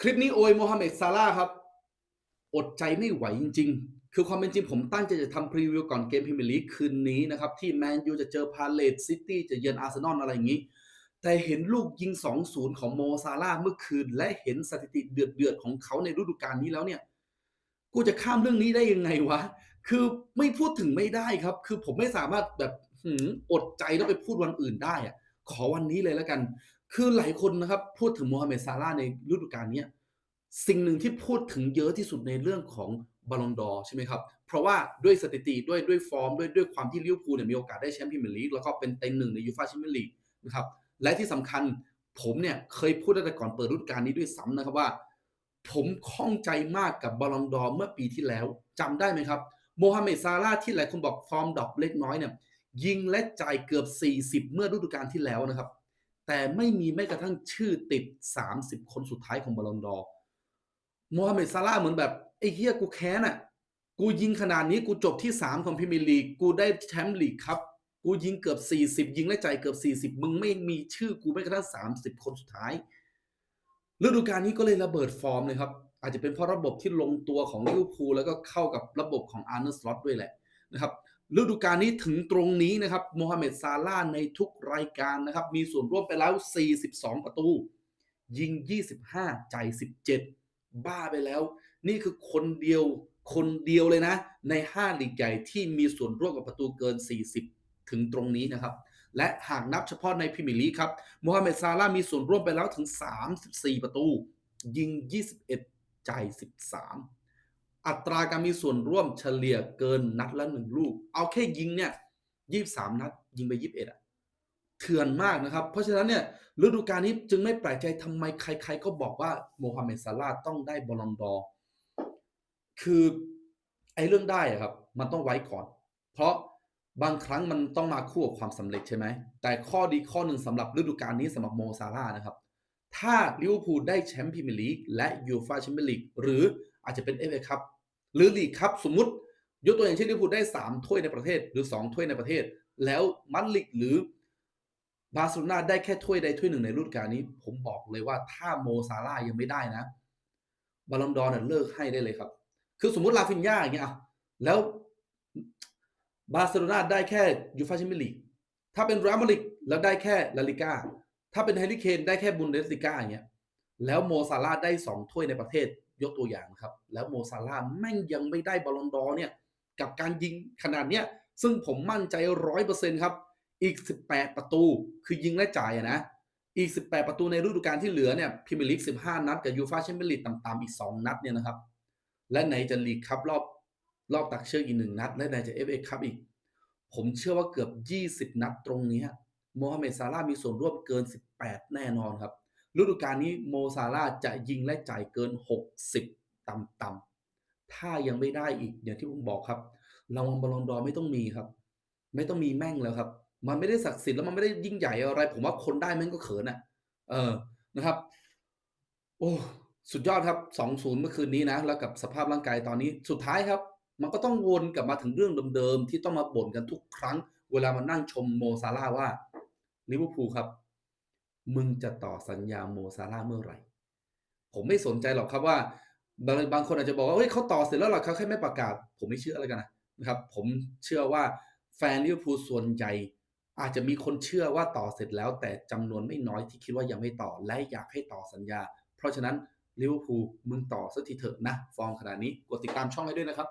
คลิปนี้โอยโมฮัมเหม็ดซาร่าครับ อดใจไม่ไหวจริง ๆ คือความเป็นจริงผมตั้งใจจะทำพรีวิวก่อนเกมพรีเมียร์ลีกคืนนี้นะครับ ที่แมนยูจะเจอพาเลตซิตี้จะเยือนอาร์เซนอลอะไรอย่างนี้ แต่เห็นลูกยิง 2-0 ของโมซาร่าเมื่อคืน และเห็นสถิติเดือดๆของเขาในฤดูกาลนี้แล้วเนี่ย กูจะข้ามเรื่องนี้ได้ยังไงวะ คือไม่พูดถึงไม่ได้ครับ คือผมไม่สามารถแบบหืมอดใจแล้วไปพูดวันอื่นได้อะขอวันนี้เลยแล้วกัน คือหลายคนนะครับพูดถึงโมฮัมเหม็ดซาร่าในฤดูกาลนี้สิ่งหนึ่งที่พูดถึงเยอะที่สุดในเรื่องของบอลลงดอร์ใช่ไหมครับ เพราะว่าด้วยสถิติด้วยด้วยฟอร์ม ด้วยด้วยความที่ลิเวอร์พูลเนี่ยมีโอกาสได้แชมป์พรีเมียร์ลีกแล้วก็เป็นเต็งหนึ่งในยูฟ่าแชมเปี้ยนลีกนะครับและที่สำคัญผมเนี่ยเคยพูดตั้งแต่ก่อนเปิดฤดูกาลนี้ด้วยซ้ำนะครับว่า ผมข้องใจมากกับบอลลงดอร์เมื่อปีที่แล้วจำได้ไหมครับโมฮัมเหม็ดซาร่าที่หลายคนบอกฟอร์มดรอปเล็กน้อยเนี่ยยิงและจ่ายเกือบ 40 เมื่อฤดูกาลที่แล้วนะครับ แต่ไม่มีแม้กระทั่งชื่อติด 30 คนสุดท้ายของบอลลงดอร์โมฮัมเหม็ดซาร่าเหมือนแบบไอ้เฮียกูแค้นอะ กูยิงขนาดนี้กูจบที่ 3 ของพรีเมียร์ลีก กูได้แชมป์ลีกครับ กูยิงเกือบ 40 ยิงและจ่ายเกือบ 40 มึงไม่มีชื่อกูแม้กระทั่ง 30 คนสุดท้ายฤดูกาลนี้ก็เลยระเบิดฟอร์มเลยครับ อาจจะเป็นเพราะระบบที่ลงตัวของลิเวอร์พูลแล้วก็เข้ากับระบบของอาร์เนสล็อตด้วยแหละนะครับ ฤดูกาลนี้ถึงตรงนี้นะครับโมฮัมเหม็ดซาร่าในทุกรายการนะครับ มีส่วนร่วมไปแล้ว 42 ประตู ยิง 25 จ่าย 17 บ้าไปแล้ว นี่คือคนเดียวคนเดียวเลยนะ ใน 5 ลีกใหญ่ที่มีส่วนร่วมกับประตูเกิน 40 ถึงตรงนี้นะครับ และหากนับเฉพาะในพรีเมียร์ลีกครับโมฮัมเหม็ดซาร่ามีส่วนร่วมไปแล้วถึง 34 ประตู ยิง 21 จ่าย 13 อัตราการมีส่วนร่วมเฉลี่ยเกินนัดละหนึ่งลูก เอาแค่ยิงเนี่ย23นัด ยิงไป21อะเถื่อนมากนะครับ เพราะฉะนั้นเนี่ยฤดูกาลนี้จึงไม่แปลกใจทำไมใคร ๆ ก็บอกว่าโมฮัมเหม็ดซาร่าต้องได้บอลลงดอร์คือไอ้เรื่องได้ครับ มันต้องไว้ก่อน เพราะบางครั้งมันต้องมาคู่กับความสำเร็จใช่ไหม แต่ข้อดีข้อหนึ่งสำหรับฤดูกาลนี้สำหรับโมซาร่านะครับ ถ้าลิเวอร์พูลได้แชมป์พรีเมียร์ลีกและยูฟ่าแชมเปี้ยนลีกหรืออาจจะเป็นเอฟเอคัพ หรือลีกคัพสมมุติ ยกตัวอย่างเช่นลิเวอร์พูลได้ 3 ถ้วยในประเทศหรือ 2 ถ้วยในประเทศ แล้วมัดริดหรือบาร์เซโลนาได้แค่ถ้วยใดถ้วยหนึ่งในฤดูกาลนี้ ผมบอกเลยว่าถ้าโมซาร่ายังไม่ได้นะบอลลงดอร์เนี่ยเลิกให้ได้เลยครับ คือสมมติลาฟินยาอย่างเงี้ยแล้วบาร์เซโลนาได้แค่ยูฟาแชมเปี้ยนลีกถ้าเป็นรอัลมาดริดแล้วได้แค่ลาลิก้าถ้าเป็นแฮร์รี่เคนได้แค่บุนเดสลิก้าอย่างเงี้ยแล้วโมซาร่าได้สองถ้วยในประเทศ ยกตัวอย่างนะครับ แล้วโมซาร่าแม่งยังไม่ได้บอลลงดอร์เนี่ยกับการยิงขนาดเนี้ยซึ่งผมมั่นใจร้อยเปอร์เซ็นต์ครับ อีก 18 ประตูคือยิงและจ่ายนะ อีก 18 ประตูในฤดูกาลที่เหลือเนี่ยพรีเมียร์ลีก 15 นัด กับยูฟ่าแชมเปี้ยนลีกต่ำๆอีก 2 นัดเนี่ยนะครับ และไหนจะลีกคัพรอบรอบตักเชือกอีกหนึ่งนัด และไหนจะเอฟเอคัพอีก ผมเชื่อว่าเกือบ 20 นัดตรงนี้โมฮัมเหม็ดซาร่าห์มีส่วนร่วมเกิน 18 แน่นอนครับ ฤดูกาลนี้โมซาร่าจะยิงและจ่ายเกิน 60 ต่ำๆ ถ้ายังไม่ได้อีกอย่างที่ผมบอกครับรางวัลบอลลงดอร์ไม่ต้องมีครับ ไม่ต้องมีแม่งแล้วครับ มันไม่ได้ศักดิ์สิทธิ์แล้วมันไม่ได้ยิ่งใหญ่อะไร ผมว่าคนได้แม่งก็เขินอะ เออนะครับ โอ้สุดยอดครับ2-0เมื่อคืนนี้นะ แล้วกับสภาพร่างกายตอนนี้สุดท้ายครับ มันก็ต้องวนกลับมาถึงเรื่องเดิมๆที่ต้องมาบ่นกันทุกครั้ง เวลามานั่งชมโมซาร่าว่าลิเวอร์พูลครับ มึงจะต่อสัญญาโมซาร่าเมื่อไหร่ ผมไม่สนใจหรอกครับว่า บางบางคนอาจจะบอกว่าเฮ้ยเขาต่อเสร็จแล้วเหรอเขาแค่ไม่ประกาศ ผมไม่เชื่อแล้วกันนะนะครับ ผมเชื่อว่าแฟนลิเวอร์พูลส่วนใหญ่อาจจะมีคนเชื่อว่าต่อเสร็จแล้ว แต่จำนวนไม่น้อยที่คิดว่ายังไม่ต่อและอยากให้ต่อสัญญา เพราะฉะนั้นลิเวอร์พูลมึงต่อสักทีเถอะนะ ฟอร์มขนาดนี้กดติดตามช่องให้ด้วยนะครับ